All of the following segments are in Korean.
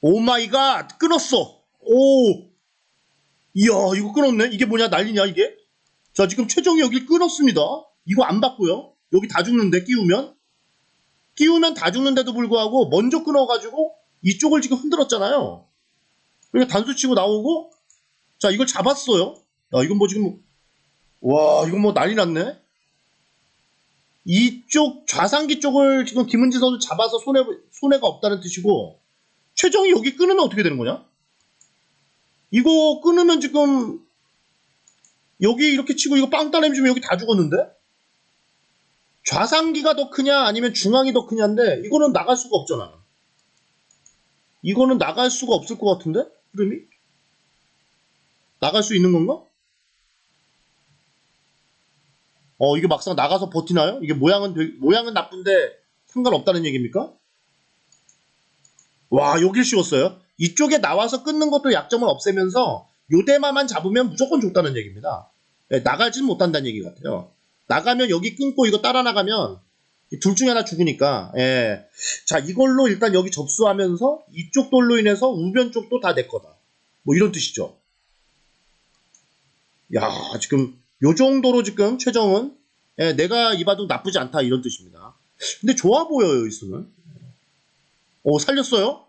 오 마이 갓! 끊었어! 오! 이야, 이거 끊었네? 이게 뭐냐? 난리냐, 이게? 자, 지금 최정이 여기 끊었습니다. 이거 안 받고요. 여기 다 죽는데, 끼우면? 끼우면 다 죽는데도 불구하고, 먼저 끊어가지고, 이쪽을 지금 흔들었잖아요. 그러니까 단수 치고 나오고, 자, 이걸 잡았어요. 야, 이건 뭐 지금, 와, 이건 뭐 난리 났네? 이쪽 좌상기 쪽을 지금 김은지 선수 잡아서 손해 손해가 없다는 뜻이고 최정이 여기 끊으면 어떻게 되는 거냐? 이거 끊으면 지금 여기 이렇게 치고 이거 빵 따내면 지금 여기 다 죽었는데 좌상기가 더 크냐 아니면 중앙이 더 크냐인데 이거는 나갈 수가 없잖아. 이거는 나갈 수가 없을 것 같은데 흐름이 나갈 수 있는 건가? 어, 이게 막상 나가서 버티나요? 이게 모양은 되게- 모양은 나쁜데 상관없다는 얘기입니까? 와, 여길 씌웠어요. 이쪽에 나와서 끊는 것도 약점을 없애면서 요대마만 잡으면 무조건 좋다는 얘기입니다. 예, 나가지는 못한다는 얘기 같아요. 나가면 여기 끊고 이거 따라 나가면 이둘 중에 하나 죽으니까 예. 자 이걸로 일단 여기 접수하면서 이쪽 돌로 인해서 우변 쪽도 다 내 거다. 뭐 이런 뜻이죠. 야 지금 요 정도로 지금 최정은 예, 내가 이봐도 나쁘지 않다 이런 뜻입니다. 근데 좋아 보여요 있으면. 오 살렸어요?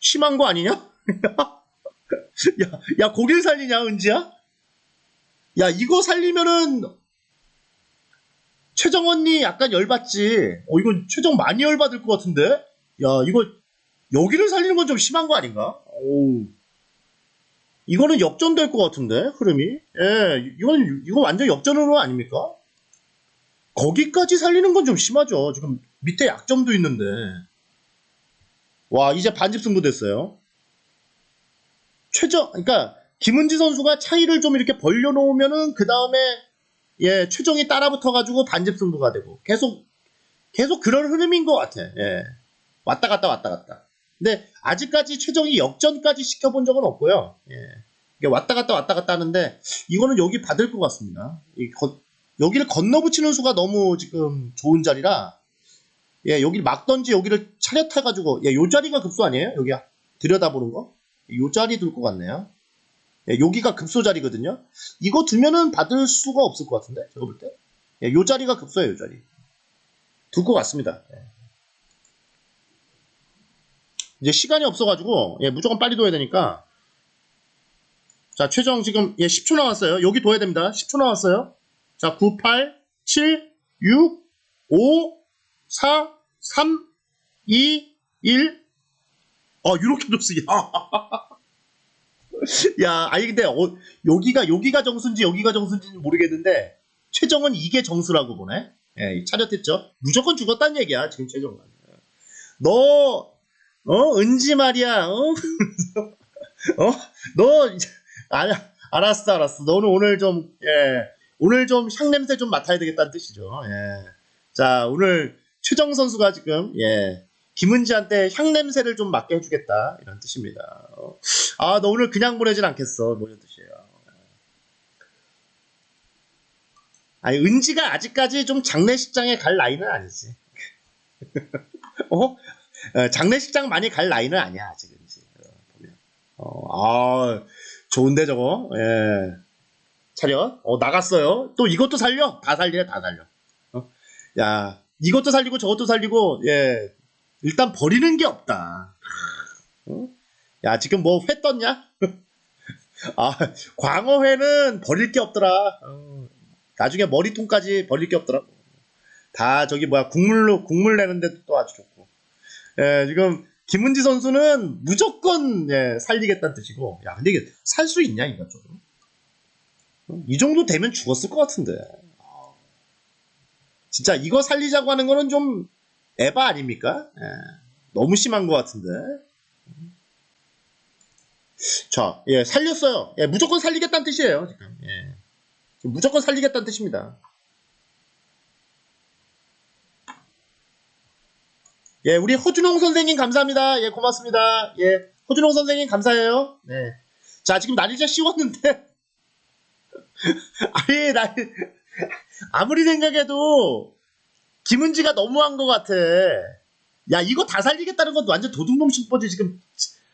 심한 거 아니냐? 야, 야 고길 살리냐 은지야? 야 이거 살리면은 최정 언니 약간 열받지. 어 이건 최정 많이 열받을 것 같은데? 야 이거 여기를 살리는 건 좀 심한 거 아닌가? 오. 이거는 역전될 것 같은데 흐름이 예 이건 이거 완전 역전으로 아닙니까 거기까지 살리는 건 좀 심하죠 지금 밑에 약점도 있는데 와 이제 반집 승부 됐어요 최정 그러니까 김은지 선수가 차이를 좀 이렇게 벌려놓으면은 그 다음에 예 최정이 따라붙어 가지고 반집 승부가 되고 계속 계속 그런 흐름인 것 같아 예 왔다 갔다 왔다 갔다 근데 아직까지 최정이 역전까지 시켜본 적은 없고요. 예. 왔다 갔다 왔다 갔다 하는데 이거는 여기 받을 것 같습니다. 이 거- 여기를 건너붙이는 수가 너무 지금 좋은 자리라 예 여기 막던지 여기를 차렷해가지고 예 요 자리가 급소 아니에요? 여기 들여다보는 거? 요 자리 둘 것 같네요. 예, 여기가 급소 자리거든요. 이거 두면은 받을 수가 없을 것 같은데 제가 볼 때. 예, 요 자리가 급소예요, 요 자리. 둘 것 같습니다. 예. 이제 시간이 없어가지고 예, 무조건 빨리 둬야 되니까 자 최정 지금 예, 10초 남았어요 여기 둬야 됩니다 10초 남았어요 자 9, 8, 7, 6, 5, 4, 3, 2, 1 어, 이렇게 뒀어요. 야, 아니, 근데, 어, 여기가, 여기가 정수인지 여기가 정수인지는 모르겠는데, 최정은 이게 정수라고 보네? 예, 차렷했죠? 무조건 죽었다는 얘기야, 지금 최정은. 너, 어, 은지 말이야, 어? 어? 너, 아, 알았어, 알았어. 너는 오늘 좀, 예, 오늘 좀 향냄새 좀 맡아야 되겠다는 뜻이죠. 예. 자, 오늘 최정 선수가 지금, 예, 김은지한테 향 냄새를 좀 맡게 해주겠다. 이런 뜻입니다. 어. 아, 너 오늘 그냥 보내진 않겠어. 뭐 이런 뜻이에요. 아니, 은지가 아직까지 좀 장례식장에 갈 나이는 아니지. 어? 어, 장례식장 많이 갈 나이는 아니야, 아직 은지. 어. 어, 아, 좋은데 저거. 예. 차려. 어, 나갔어요. 또 이것도 살려. 다 살리네, 다 살려. 어? 야, 이것도 살리고 저것도 살리고, 예. 일단 버리는 게 없다. 어? 야, 지금 뭐 회 떴냐? 아, 광어회는 버릴 게 없더라. 어, 나중에 머리통까지 버릴 게 없더라. 다 저기 뭐야 국물로 국물 내는데도 또 아주 좋고. 예, 지금 김은지 선수는 무조건 예, 살리겠다는 뜻이고. 야, 근데 이게 살 수 있냐 이거 좀. 어, 이 정도 되면 죽었을 것 같은데. 아, 진짜 이거 살리자고 하는 거는 좀 에바 아닙니까? 예, 너무 심한 것 같은데. 자, 예, 살렸어요. 예, 무조건 살리겠다는 뜻이에요, 지금. 예. 무조건 살리겠다는 뜻입니다. 예, 우리 허준홍 선생님 감사합니다. 예, 고맙습니다. 예, 허준홍 선생님 감사해요. 네. 자, 지금 날이자 씌웠는데. 아니, 나, 아무리 생각해도 김은지가 너무한 것 같아. 야 이거 다 살리겠다는 건 완전 도둑놈 심보지 지금.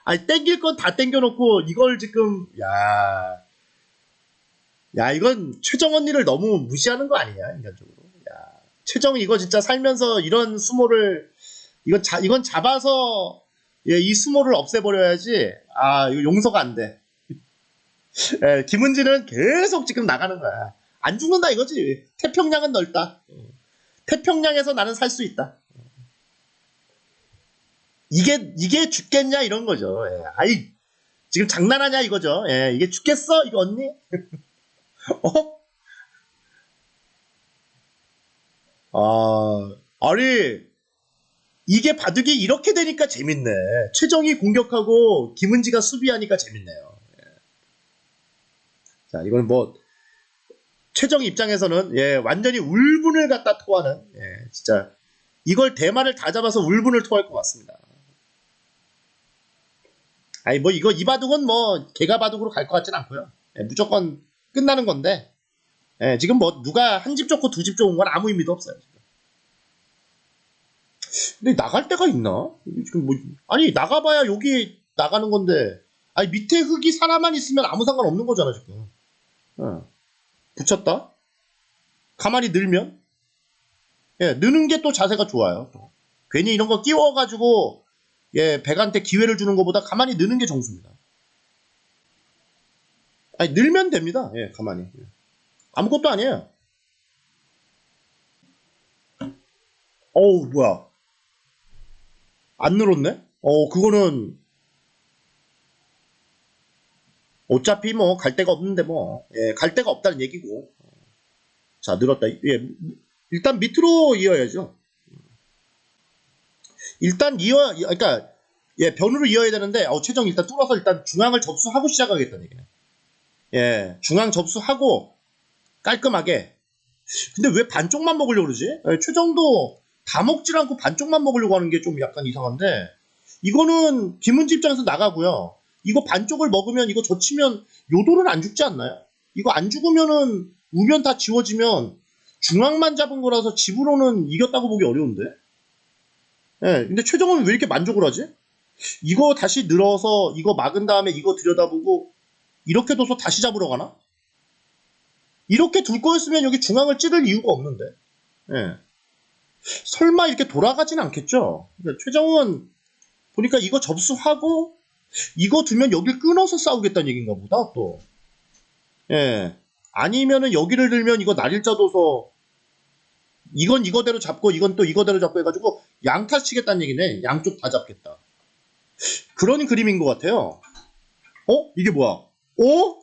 아니 땡길 건 다 땡겨놓고 이걸 지금 야. 야 이건 최정 언니를 너무 무시하는 거 아니냐 인간적으로. 야 최정 이거 진짜 살면서 이런 수모를 이건 자 이건 잡아서 예, 이 수모를 없애버려야지. 아 이거 용서가 안 돼. 예, 김은지는 계속 지금 나가는 거야 안 죽는다 이거지. 태평양은 넓다. 태평양에서 나는 살 수 있다. 이게 이게 죽겠냐 이런 거죠. 예, 아이 지금 장난하냐 이거죠. 예, 이게 죽겠어? 이거 언니? 어? 아, 아니, 이게 바둑이 이렇게 되니까 재밌네. 최정이 공격하고 김은지가 수비하니까 재밌네요. 예. 자, 이건 뭐, 최정 입장에서는, 예, 완전히 울분을 갖다 토하는, 예, 진짜, 이걸 대마를 다 잡아서 울분을 토할 것 같습니다. 아니, 뭐, 이거, 이 바둑은 뭐, 개가 바둑으로 갈 것 같진 않고요. 예, 무조건 끝나는 건데, 예, 지금 뭐 누가 한 집 좋고 두 집 좋은 건 아무 의미도 없어요. 근데 나갈 데가 있나? 지금 뭐 아니 나가봐야 여기 나가는 건데, 아니 밑에 흙이 사람만 있으면 아무 상관 없는 거잖아 지금. 어. 붙였다. 가만히 늘면, 예, 느는 게 또 자세가 좋아요. 또. 괜히 이런 거 끼워가지고 예 백한테 기회를 주는 것보다 가만히 느는 게 정수입니다. 아니 늘면 됩니다. 예, 가만히. 예. 아무것도 아니에요. 어우, 뭐야. 안 늘었네? 어, 그거는, 어차피 뭐, 갈 데가 없는데 뭐, 예, 갈 데가 없다는 얘기고. 자, 늘었다. 예, 일단 밑으로 이어야죠. 일단 이어, 그러니까, 예, 변으로 이어야 되는데, 어, 최정 일단 뚫어서 일단 중앙을 접수하고 시작하겠다는 얘기네. 예, 중앙 접수하고, 깔끔하게. 근데 왜 반쪽만 먹으려고 그러지? 예, 최정도 다 먹질 않고 반쪽만 먹으려고 하는 게 좀 약간 이상한데, 이거는 김은지 입장에서 나가고요. 이거 반쪽을 먹으면 이거 젖히면 요도는 안 죽지 않나요? 이거 안 죽으면은 우면 다 지워지면 중앙만 잡은 거라서 집으로는 이겼다고 보기 어려운데? 예, 근데 최정은 왜 이렇게 만족을 하지? 이거 다시 늘어서 이거 막은 다음에 이거 들여다보고 이렇게 둬서 다시 잡으러 가나? 이렇게 둘 거였으면 여기 중앙을 찌를 이유가 없는데. 예. 설마 이렇게 돌아가진 않겠죠? 그러니까 최정은 보니까 이거 접수하고 이거 두면 여길 끊어서 싸우겠다는 얘기인가 보다 또. 예. 아니면은 여기를 들면 이거 날일자 둬서 이건 이거대로 잡고 이건 또 이거대로 잡고 해가지고 양타 치겠다는 얘기네. 양쪽 다 잡겠다. 그런 그림인 것 같아요. 어? 이게 뭐야? 어?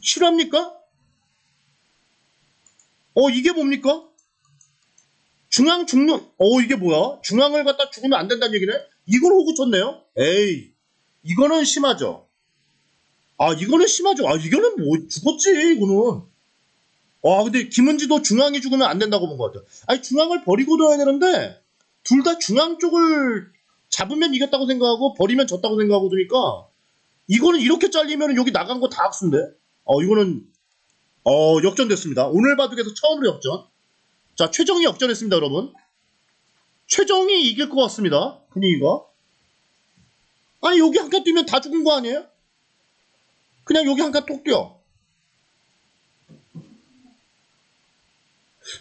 실합니까? 어, 이게 뭡니까? 중앙 죽는, 어, 이게 뭐야? 중앙을 갖다 죽으면 안 된다는 얘기네? 이걸 호구 쳤네요? 에이, 이거는 심하죠. 아, 이거는 심하죠. 아, 이거는 뭐, 죽었지, 이거는. 아, 근데 김은지도 중앙이 죽으면 안 된다고 본 것 같아요. 아니, 중앙을 버리고 둬야 되는데, 둘 다 중앙 쪽을 잡으면 이겼다고 생각하고, 버리면 졌다고 생각하고 두니까, 이거는 이렇게 잘리면 여기 나간 거 다 악수인데? 어, 이거는 어, 역전됐습니다. 오늘 바둑에서 처음으로 역전. 자, 최정이 역전했습니다, 여러분. 최정이 이길 것 같습니다. 분위기가. 아니, 여기 한 칸 뛰면 다 죽은 거 아니에요? 그냥 여기 한 칸 톡 뛰어.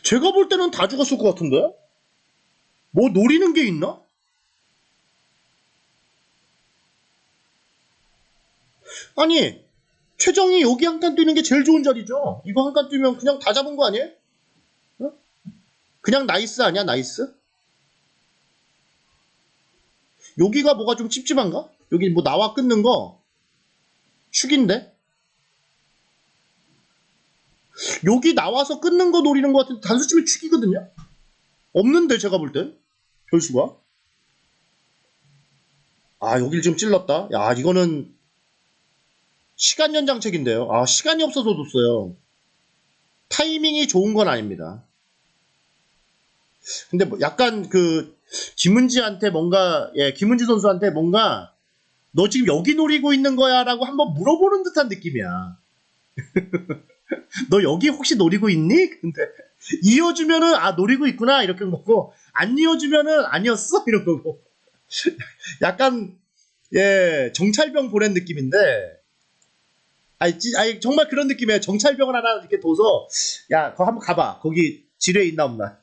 제가 볼 때는 다 죽었을 것 같은데? 뭐 노리는 게 있나? 아니, 최정이 여기 한 칸 뛰는 게 제일 좋은 자리죠. 이거 한 칸 뛰면 그냥 다 잡은 거 아니에요? 어? 그냥 나이스 아니야, 나이스? 여기가 뭐가 좀 찝찝한가? 여기 뭐 나와 끊는 거 축인데? 여기 나와서 끊는 거 노리는 것 같은데 단수치면 축이거든요? 없는데 제가 볼 땐? 별수가? 아 여길 좀 찔렀다. 야 이거는 시간 연장책인데요. 아, 시간이 없어서 뒀어요. 타이밍이 좋은 건 아닙니다. 근데 뭐 약간 그 김은지한테 뭔가 예, 김은지 선수한테 뭔가 너 지금 여기 노리고 있는 거야라고 한번 물어보는 듯한 느낌이야. 너 여기 혹시 노리고 있니? 근데 이어주면은 아 노리고 있구나 이렇게 먹고 안 이어주면은 아니었어 이런 거고. 약간 예 정찰병 보낸 느낌인데. 아니, 찌- 아니 정말 그런 느낌이에요. 정찰병을 하나 이렇게 둬서 야, 그거 한번 가봐. 거기 지뢰 있나 없나.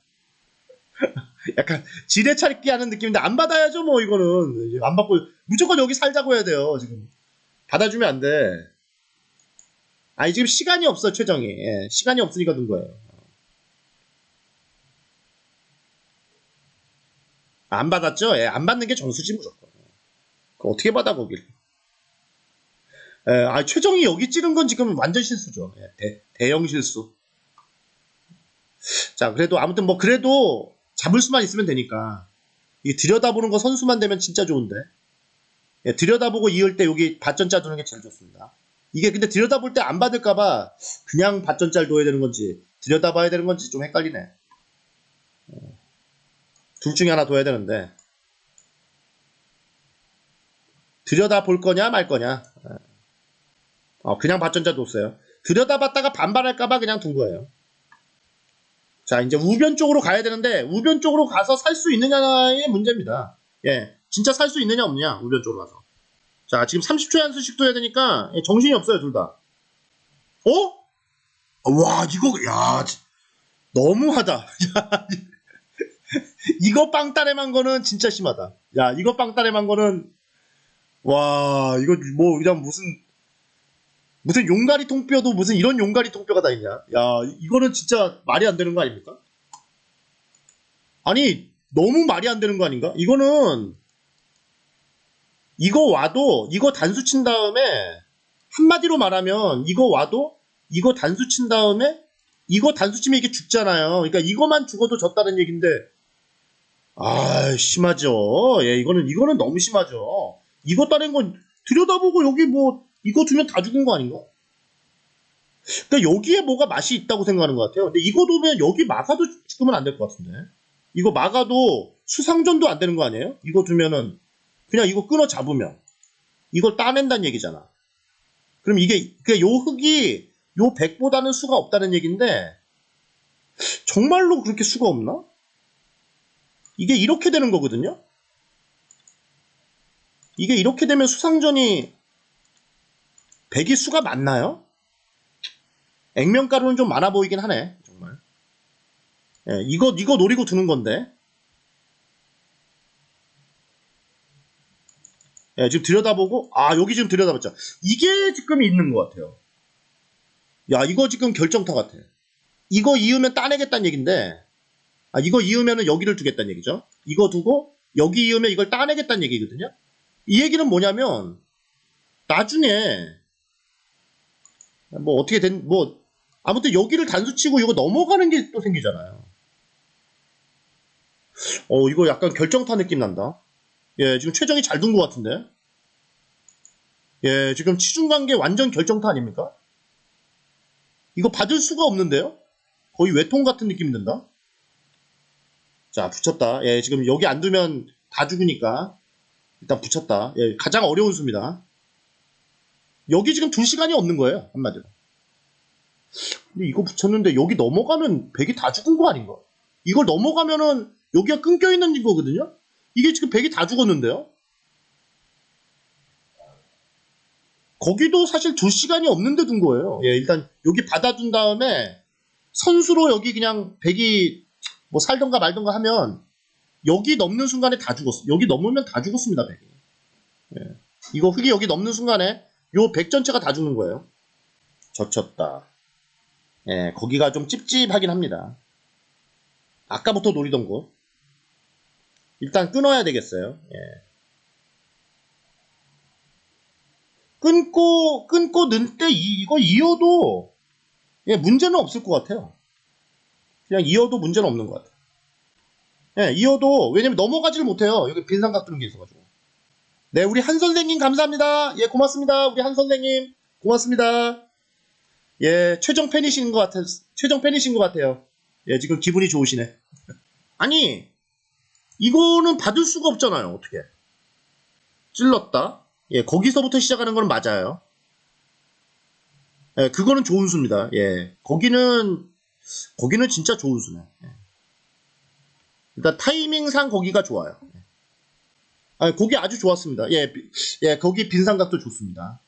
약간 지뢰 찾기 하는 느낌인데 안 받아야죠 뭐 이거는 안 받고 무조건 여기 살자고 해야 돼요 지금 받아주면 안 돼. 아니 지금 시간이 없어 최정이 예, 시간이 없으니까 둔 거예요. 안 받았죠? 예, 안 받는 게 정수지 무조건. 그 어떻게 받아 거길? 예, 아 최정이 여기 찌른 건 지금 완전 실수죠. 예, 대, 대형 실수. 자 그래도 아무튼 뭐 그래도 잡을 수만 있으면 되니까 이 들여다보는 거 선수만 되면 진짜 좋은데 예, 들여다보고 이을 때 여기 밭전자 두는 게 제일 좋습니다. 이게 근데 들여다볼 때 안 받을까봐 그냥 밭전자를 둬야 되는 건지 들여다봐야 되는 건지 좀 헷갈리네. 어, 둘 중에 하나 둬야 되는데 들여다볼 거냐 말 거냐 예. 어, 그냥 밭전자 뒀어요. 들여다봤다가 반발할까봐 그냥 둔 거예요. 자, 이제 우변 쪽으로 가야 되는데, 우변 쪽으로 가서 살 수 있느냐의 문제입니다. 예. 진짜 살 수 있느냐, 없느냐, 우변 쪽으로 가서. 자, 지금 30초에 한 수씩도 해야 되니까, 예, 정신이 없어요, 둘 다. 어? 와, 이거, 야, 지- 너무하다. 야, 이거 빵따레만 거는 진짜 심하다. 야, 이거 빵따레만 거는, 와, 이거 뭐, 그냥 무슨, 무슨 용가리 통뼈도 무슨 이런 용가리 통뼈가 다 있냐? 야, 이거는 진짜 말이 안 되는 거 아닙니까? 아니, 너무 말이 안 되는 거 아닌가? 이거는, 이거 와도, 이거 단수 친 다음에, 한마디로 말하면, 이거 와도, 이거 단수 친 다음에, 이거 단수 치면 이게 죽잖아요. 그러니까 이거만 죽어도 졌다는 얘기인데, 아, 심하죠. 예, 이거는, 이거는 너무 심하죠. 이거 따낸 건, 들여다보고 여기 뭐, 이거 두면 다 죽은 거 아닌가? 그러니까 여기에 뭐가 맛이 있다고 생각하는 것 같아요. 근데 이거 두면 여기 막아도 죽으면 안될 것 같은데. 이거 막아도 수상전도 안 되는 거 아니에요? 이거 두면은 그냥 이거 끊어 잡으면 이걸 따낸다는 얘기잖아. 그럼 이게 그요 흙이 요 100보다는 수가 없다는 얘기인데 정말로 그렇게 수가 없나? 이게 이렇게 되는 거거든요. 이게 이렇게 되면 수상전이 100이 수가 많나요? 액면가루는 좀 많아 보이긴 하네, 정말. 예, 이거, 이거 노리고 두는 건데. 예, 지금 들여다보고, 아, 여기 지금 들여다봤죠. 이게 지금 있는 것 같아요. 야, 이거 지금 결정타 같아. 이거 이으면 따내겠다는 얘기인데, 아, 이거 이으면은 여기를 두겠다는 얘기죠. 이거 두고, 여기 이으면 이걸 따내겠다는 얘기거든요. 이 얘기는 뭐냐면, 나중에, 뭐 어떻게 된, 뭐, 아무튼 여기를 단수치고 이거 넘어가는 게 또 생기잖아요. 어, 이거 약간 결정타 느낌 난다. 예, 지금 최정이 잘 둔 것 같은데. 예, 지금 치중 관계 완전 결정타 아닙니까? 이거 받을 수가 없는데요? 거의 외통 같은 느낌이 든다. 자, 붙였다. 예, 지금 여기 안 두면 다 죽으니까. 일단 붙였다. 예, 가장 어려운 수입니다. 여기 지금 둘 시간이 없는 거예요, 한마디로. 근데 이거 붙였는데 여기 넘어가면 백이 다 죽은 거 아닌가? 이걸 넘어가면은 여기가 끊겨 있는 거거든요? 이게 지금 백이 다 죽었는데요? 거기도 사실 둘 시간이 없는데 둔 거예요. 예, 일단 여기 받아둔 다음에 선수로 여기 그냥 백이 뭐 살던가 말던가 하면 여기 넘는 순간에 다 죽었어. 여기 넘으면 다 죽었습니다, 백이. 예. 이거 흙이 여기 넘는 순간에 요백 전체가 다 죽는 거예요. 젖혔다. 예, 거기가 좀 찝찝하긴 합니다. 아까부터 노리던 곳. 일단 끊어야 되겠어요. 예. 끊고, 끊고 넣을 때 이, 이거 이어도, 예, 문제는 없을 것 같아요. 그냥 이어도 문제는 없는 것 같아요. 예, 이어도, 왜냐면 넘어가지를 못해요. 여기 빈삼각 뜨는 게 있어가지고. 네, 우리 한 선생님 감사합니다. 예, 고맙습니다. 우리 한 선생님. 고맙습니다. 예, 최종 팬이신 것 같아, 최종 팬이신 것 같아요. 예, 지금 기분이 좋으시네. 아니, 이거는 받을 수가 없잖아요, 어떻게. 찔렀다. 예, 거기서부터 시작하는 건 맞아요. 예, 그거는 좋은 수입니다. 예, 거기는, 거기는 진짜 좋은 수네. 예. 일단 타이밍상 거기가 좋아요. 아, 거기 아주 좋았습니다. 예, 비- 예, 거기 빈상각도 좋습니다.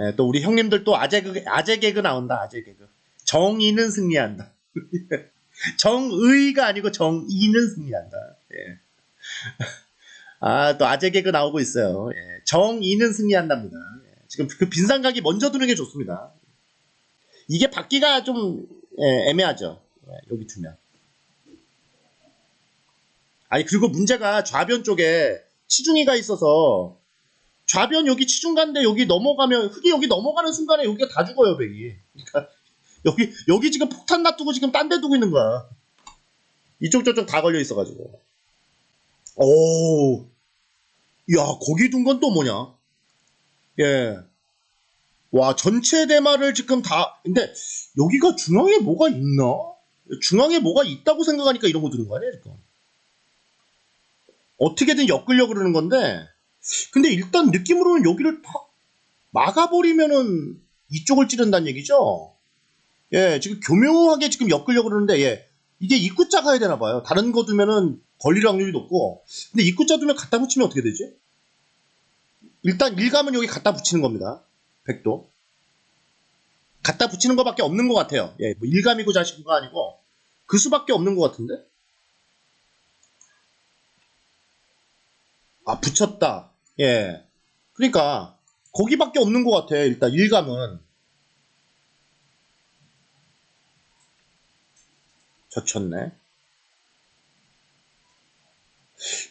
예, 또 우리 형님들 또 아재 그 아재 개그 나온다. 아재 개그. 정의는 승리한다. 정의가 아니고 정의는 승리한다. 예. 아, 또 아재 개그 나오고 있어요. 예, 정의는 승리한답니다. 예, 지금 그 빈상각이 먼저 두는 게 좋습니다. 이게 받기가 좀 예, 애매하죠. 예, 여기 두면. 아니 그리고 문제가 좌변 쪽에 치중이가 있어서 좌변 여기 치중간데 여기 넘어가면 흙이 여기 넘어가는 순간에 여기가 다 죽어요 백이. 그러니까 여기 여기 지금 폭탄 놔두고 지금 딴 데 두고 있는 거야. 이쪽 저쪽 다 걸려 있어가지고. 오, 야 거기 둔 건 또 뭐냐? 예. 와 전체 대마를 지금 다 근데 여기가 중앙에 뭐가 있나? 중앙에 뭐가 있다고 생각하니까 이런 거 드는 거 아니야 지금? 어떻게든 엮으려고 그러는 건데 근데 일단 느낌으로는 여기를 탁 막아버리면은 이쪽을 찌른다는 얘기죠. 예, 지금 교묘하게 지금 엮으려고 그러는데 예, 이게 입구자 가야 되나 봐요. 다른 거 두면은 걸릴 확률이 높고 근데 입구자 두면 갖다 붙이면 어떻게 되지? 일단 일감은 여기 갖다 붙이는 겁니다. 백도 갖다 붙이는 것밖에 없는 것 같아요. 예, 뭐 일감이고 자식이고 아니고 그 수밖에 없는 것 같은데. 아 붙였다. 예. 그러니까 거기밖에 없는 것 같아. 일단 일감은 젖혔네.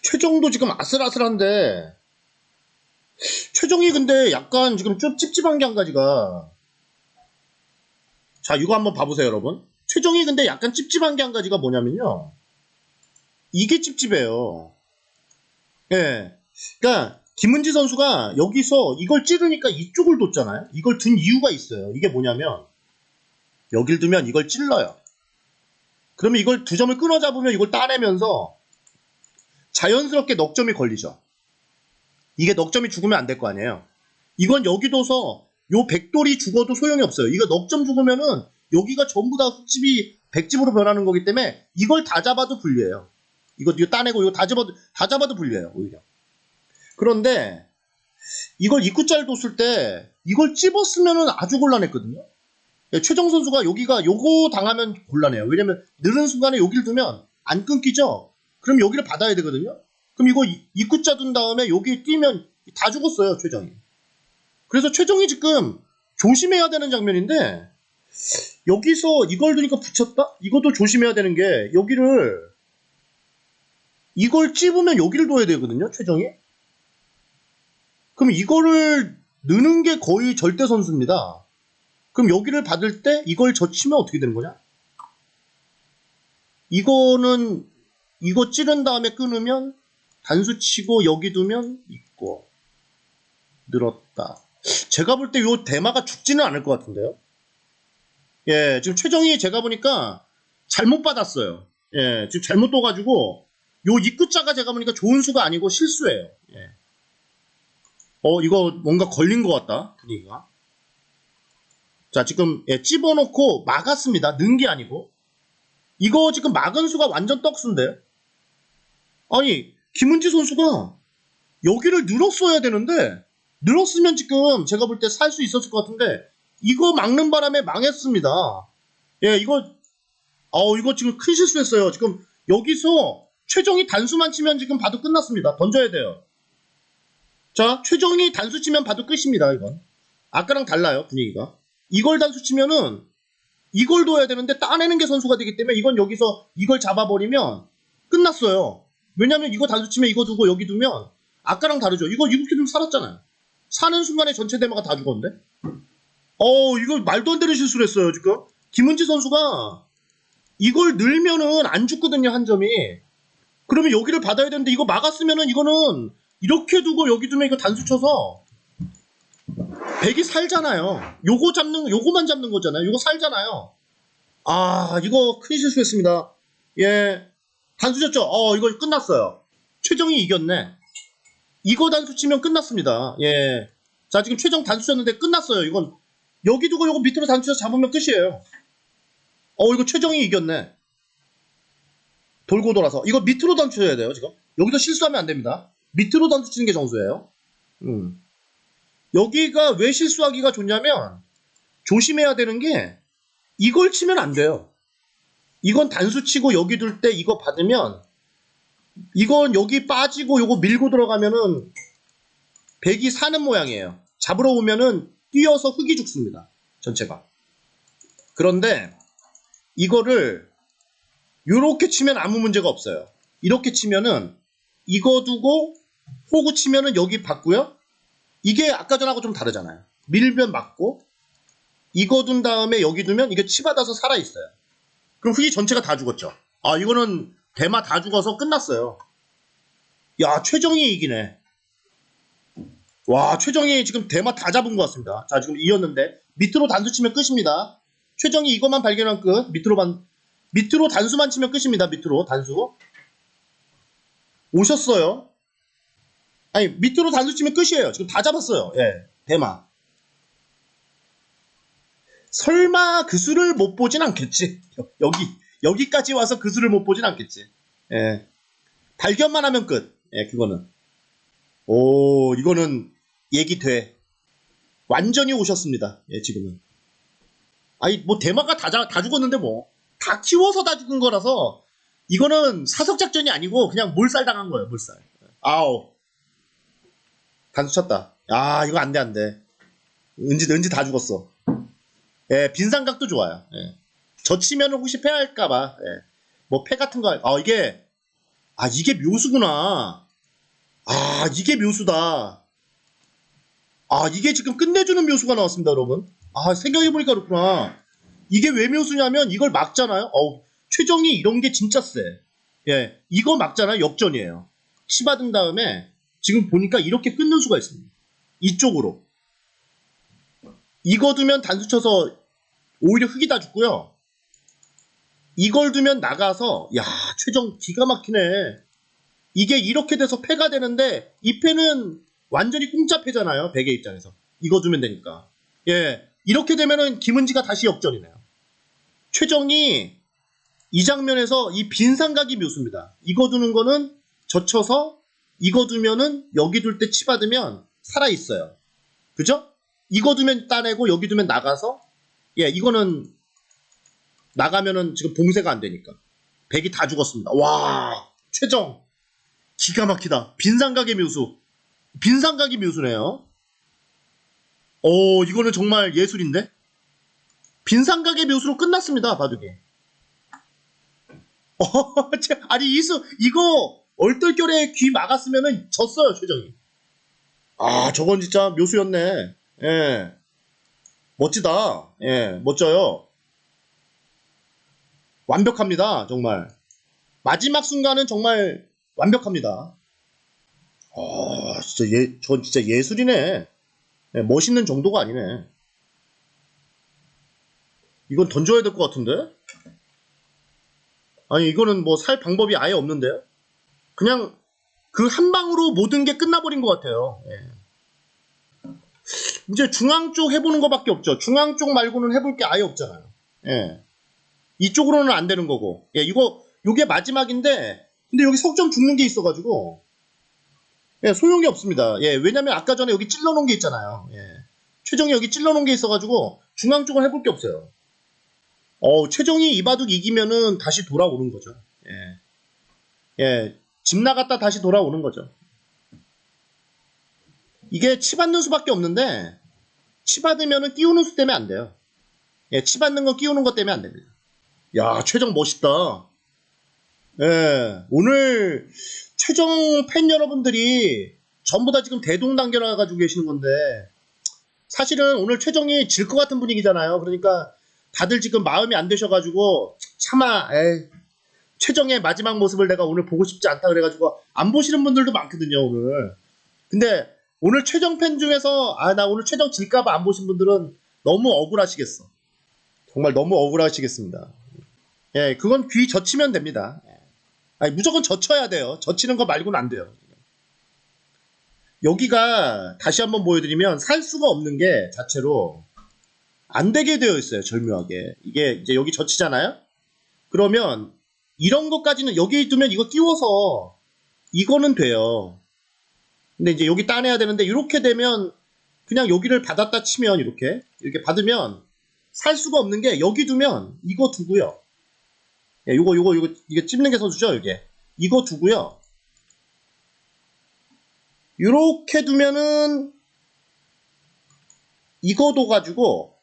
최종도 지금 아슬아슬한데 최종이 근데 약간 지금 좀 찝찝한 게 한 가지가 자 이거 한번 봐보세요 여러분 최종이 근데 약간 찝찝한 게 한 가지가 뭐냐면요 이게 찝찝해요 예 그러니까 김은지 선수가 여기서 이걸 찌르니까 이쪽을 뒀잖아요 이걸 둔 이유가 있어요 이게 뭐냐면 여길 두면 이걸 찔러요 그러면 이걸 두 점을 끊어 잡으면 이걸 따내면서 자연스럽게 넉점이 걸리죠 이게 넉점이 죽으면 안 될 거 아니에요. 이건 여기 둬서 요 백돌이 죽어도 소용이 없어요. 이거 넉점 죽으면은 여기가 전부 다 흙집이 백집으로 변하는 거기 때문에 이걸 다 잡아도 불리해요. 이거 이거 따내고 이거 다 잡아도 다 잡아도 불리해요. 오히려. 그런데 이걸 입구자를 뒀을 때 이걸 찝었으면은 아주 곤란했거든요. 예, 최정 선수가 여기가 요거 당하면 곤란해요. 왜냐면 느는 순간에 여기를 두면 안 끊기죠. 그럼 여기를 받아야 되거든요. 그럼 이거 이- 입구자 둔 다음에 여기 뛰면 다 죽었어요 최정이. 그래서 최정이 지금 조심해야 되는 장면인데 여기서 이걸 두니까 붙였다? 이것도 조심해야 되는 게 여기를 이걸 찝으면 여기를 둬야 되거든요 최정이. 그럼 이거를 넣는 게 거의 절대 선수입니다. 그럼 여기를 받을 때 이걸 젖히면 어떻게 되는 거냐? 이거는 이거 찌른 다음에 끊으면 단수 치고 여기 두면 있고 늘었다. 제가 볼 때 요 대마가 죽지는 않을 것 같은데요. 예, 지금 최정이 제가 보니까 잘못 받았어요. 예, 지금 잘못 떠가지고 요 입구자가 제가 보니까 좋은 수가 아니고 실수예요. 예. 어, 이거 뭔가 걸린 것 같다 분위기가. 자, 지금 예, 찝어놓고 막았습니다. 는 게 아니고 이거 지금 막은 수가 완전 떡수인데. 아니 김은지 선수가 여기를 늘었어야 되는데 늘었으면 지금 제가 볼 때 살 수 있었을 것 같은데 이거 막는 바람에 망했습니다. 예, 이거 어 이거 지금 큰 실수했어요. 지금 여기서 최정이 단수만 치면 지금 봐도 끝났습니다. 던져야 돼요. 자, 최정이 단수 치면 봐도 끝입니다. 이건 아까랑 달라요 분위기가. 이걸 단수 치면은 이걸 둬야 되는데 따내는 게 선수가 되기 때문에 이건 여기서 이걸 잡아버리면 끝났어요. 왜냐면 이거 단수 치면 이거 두고 여기 두면 아까랑 다르죠. 이거 이렇게 두면 살았잖아요. 사는 순간에 전체 대마가 다 죽었는데? 어, 이거 말도 안 되는 실수를 했어요, 지금. 김은지 선수가 이걸 늘면은 안 죽거든요, 한 점이. 그러면 여기를 받아야 되는데 이거 막았으면은 이거는 이렇게 두고 여기 두면 이거 단수 쳐서 백이 살잖아요. 요거 잡는, 요거만 잡는 거잖아요. 요거 살잖아요. 아, 이거 큰 실수했습니다. 예. 단수 쳤죠? 어, 이거 끝났어요. 최정이 이겼네. 이거 단수 치면 끝났습니다. 예. 자, 지금 최정 단수 쳤는데 끝났어요. 이건 여기 두고 요거 밑으로 단수 쳐서 잡으면 끝이에요. 어, 이거 최정이 이겼네. 돌고 돌아서. 이거 밑으로 던져야 돼요 지금. 여기서 실수하면 안 됩니다. 밑으로 던지는 게 정수예요. 음. 여기가 왜 실수하기가 좋냐면 조심해야 되는 게 이걸 치면 안 돼요. 이건 단수 치고 여기 둘 때 이거 받으면 이건 여기 빠지고 요거 밀고 들어가면은 백이 사는 모양이에요. 잡으러 오면은 뛰어서 흙이 죽습니다 전체가. 그런데 이거를 이렇게 치면 아무 문제가 없어요. 이렇게 치면은 이거 두고 호구 치면은 여기 받고요. 이게 아까 전하고 좀 다르잖아요. 밀면 맞고 이거 둔 다음에 여기 두면 이게 치받아서 살아 있어요. 그럼 흙이 전체가 다 죽었죠. 아 이거는 대마 다 죽어서 끝났어요. 야 최정이 이기네. 와 최정이 지금 대마 다 잡은 것 같습니다. 자 지금 이었는데 밑으로 단수 치면 끝입니다. 최정이 이것만 발견한 끝 밑으로 반 밑으로 단수만 치면 끝입니다. 밑으로 단수 오셨어요. 아니 밑으로 단수 치면 끝이에요. 지금 다 잡았어요. 예 대마. 설마 그 수를 못 보진 않겠지. 여- 여기 여기까지 와서 그 수를 못 보진 않겠지. 예 발견만 하면 끝. 예 그거는. 오 이거는 얘기 돼. 완전히 오셨습니다. 예 지금은. 아니 뭐 대마가 다, 자- 다 죽었는데 뭐 다 키워서 다 죽은 거라서 이거는 사석 작전이 아니고 그냥 몰살 당한 거예요 몰살. 아우. 단수 쳤다. 아 이거 안 돼 안 돼. 은지 은지 다 죽었어. 예 빈상각도 좋아요. 예. 저 치면은 혹시 패할까봐. 예. 뭐패 같은 거아 이게 아 이게 묘수구나. 아 이게 묘수다. 아 이게 지금 끝내주는 묘수가 나왔습니다 여러분. 아 생각해보니까 그렇구나 이게 왜 묘수냐면 이걸 막잖아요. 어우, 최정이 이런 게 진짜 세. 예, 이거 막잖아요. 역전이에요. 치받은 다음에 지금 보니까 이렇게 끊는 수가 있습니다. 이쪽으로. 이거 두면 단수 쳐서 오히려 흙이 다 죽고요. 이걸 두면 나가서 야 최정 기가 막히네. 이게 이렇게 돼서 패가 되는데 이 패는 완전히 공짜 패잖아요. 백의 입장에서 이거 두면 되니까. 예, 이렇게 되면은 김은지가 다시 역전이네요. 최정이 이 장면에서 이 빈상각이 묘수입니다. 이거 두는 거는 젖혀서 이거 두면은 여기 둘 때 치받으면 살아 있어요. 그죠? 이거 두면 따내고 여기 두면 나가서 예 이거는 나가면은 지금 봉쇄가 안 되니까 백이 다 죽었습니다. 와 최정 기가 막히다. 빈상각의 묘수 빈상각이 묘수네요. 오 이거는 정말 예술인데 빈상각의 묘수로 끝났습니다 바둑이. 어, 제- 아니 이수 이거 얼떨결에 귀 막았으면은 졌어요 최정이 아 저건 진짜 묘수였네. 예. 멋지다. 예 멋져요. 완벽합니다 정말. 마지막 순간은 정말 완벽합니다. 아 진짜 예, 전 진짜 예술이네. 예, 멋있는 정도가 아니네. 이건 던져야 될 것 같은데? 아니, 이거는 뭐 살 방법이 아예 없는데요? 그냥 그 한 방으로 모든 게 끝나버린 것 같아요. 예. 이제 중앙 쪽 해보는 것밖에 없죠. 중앙 쪽 말고는 해볼 게 아예 없잖아요. 예. 이쪽으로는 안 되는 거고. 예, 이거, 요게 마지막인데, 근데 여기 석점 죽는 게 있어가지고, 예, 소용이 없습니다. 예, 왜냐면 아까 전에 여기 찔러놓은 게 있잖아요. 예. 최정이 여기 찔러놓은 게 있어가지고 중앙 쪽은 해볼 게 없어요. 어, 최정이 이 바둑 이기면은 다시 돌아오는 거죠. 예. 예, 집 나갔다 다시 돌아오는 거죠. 이게 치 받는 수밖에 없는데 치 받으면은 끼우는 수 때문에 안 돼요. 예, 치 받는 거 끼우는 것 때문에 안 됩니다. 야, 최정 멋있다. 예, 오늘 최정 팬 여러분들이 전부 다 지금 대동단결 해 가지고 계시는 건데 사실은 오늘 최정이 질 것 같은 분위기잖아요. 그러니까 다들 지금 마음이 안 되셔가지고 차마 에이, 최정의 마지막 모습을 내가 오늘 보고 싶지 않다 그래가지고 안 보시는 분들도 많거든요 오늘. 근데 오늘 최정 팬 중에서 아 나 오늘 최정 질까봐 안 보신 분들은 너무 억울하시겠어. 정말 너무 억울하시겠습니다. 예, 그건 귀 젖히면 됩니다. 아니, 무조건 젖혀야 돼요. 젖히는 거 말고는 안 돼요. 여기가 다시 한번 보여드리면 살 수가 없는 게 자체로 안 되게 되어 있어요. 절묘하게. 이게 이제 여기 젖히잖아요? 그러면 이런 것까지는 여기 두면 이거 띄워서 이거는 돼요. 근데 이제 여기 따내야 되는데 이렇게 되면 그냥 여기를 받았다 치면 이렇게 이렇게 받으면 살 수가 없는 게 여기 두면 이거 두고요. 예, 요거 요거 요거 이게 찝는 게 선수죠, 이게. 이거 두고요. 요렇게 두면은 이거 둬가지고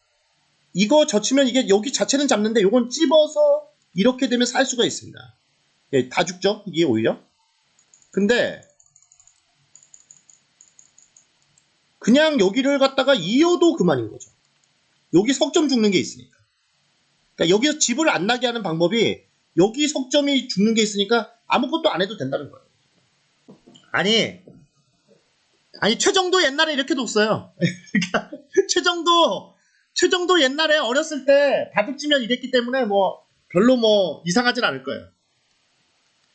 이거 젖히면 이게 여기 자체는 잡는데 요건 찝어서 이렇게 되면 살 수가 있습니다. 예, 다 죽죠? 이게 오히려. 근데 그냥 여기를 갖다가 이어도 그만인 거죠. 여기 석점 죽는 게 있으니까. 그러니까 여기서 집을 안 나게 하는 방법이 여기 석점이 죽는 게 있으니까 아무것도 안 해도 된다는 거예요. 아니, 아니 최정도 옛날에 이렇게 뒀어요. 그러니까 최정도 최정도 옛날에 어렸을 때 바둑치면 이랬기 때문에 뭐 별로 뭐 이상하진 않을 거예요.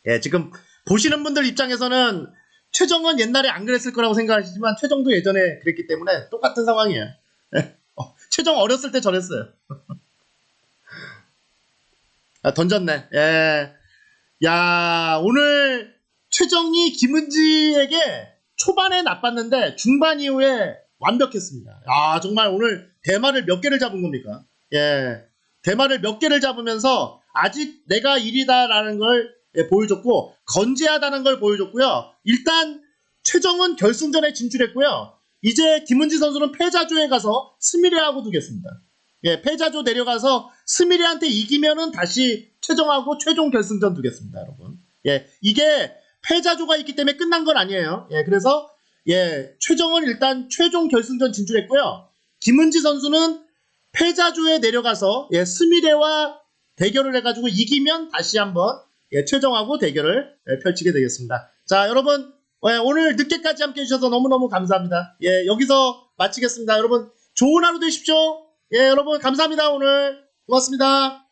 예, 지금 보시는 분들 입장에서는 최정은 옛날에 안 그랬을 거라고 생각하시지만 최정도 예전에 그랬기 때문에 똑같은 상황이에요. 예, 어, 최정 어렸을 때 저랬어요. 아, 던졌네. 예. 야, 오늘 최정이 김은지에게 초반에 나빴는데 중반 이후에 완벽했습니다. 아, 정말 오늘 대마를 몇 개를 잡은 겁니까? 예. 대마를 몇 개를 잡으면서 아직 내가 1위다라는 걸 예, 보여줬고, 건재하다는 걸 보여줬고요. 일단, 최정은 결승전에 진출했고요. 이제 김은지 선수는 패자조에 가서 스미레하고 두겠습니다. 예, 패자조 내려가서 스미레한테 이기면은 다시 최정하고 최종 결승전 두겠습니다, 여러분. 예, 이게 패자조가 있기 때문에 끝난 건 아니에요. 예, 그래서 예, 최정은 일단 최종 결승전 진출했고요. 김은지 선수는 패자조에 내려가서 예, 스미레와 대결을 해가지고 이기면 다시 한번 예, 최정하고 대결을 예, 펼치게 되겠습니다. 자, 여러분 예, 오늘 늦게까지 함께 해주셔서 너무너무 감사합니다. 예, 여기서 마치겠습니다. 여러분 좋은 하루 되십시오. 예, 여러분 감사합니다. 오늘 고맙습니다.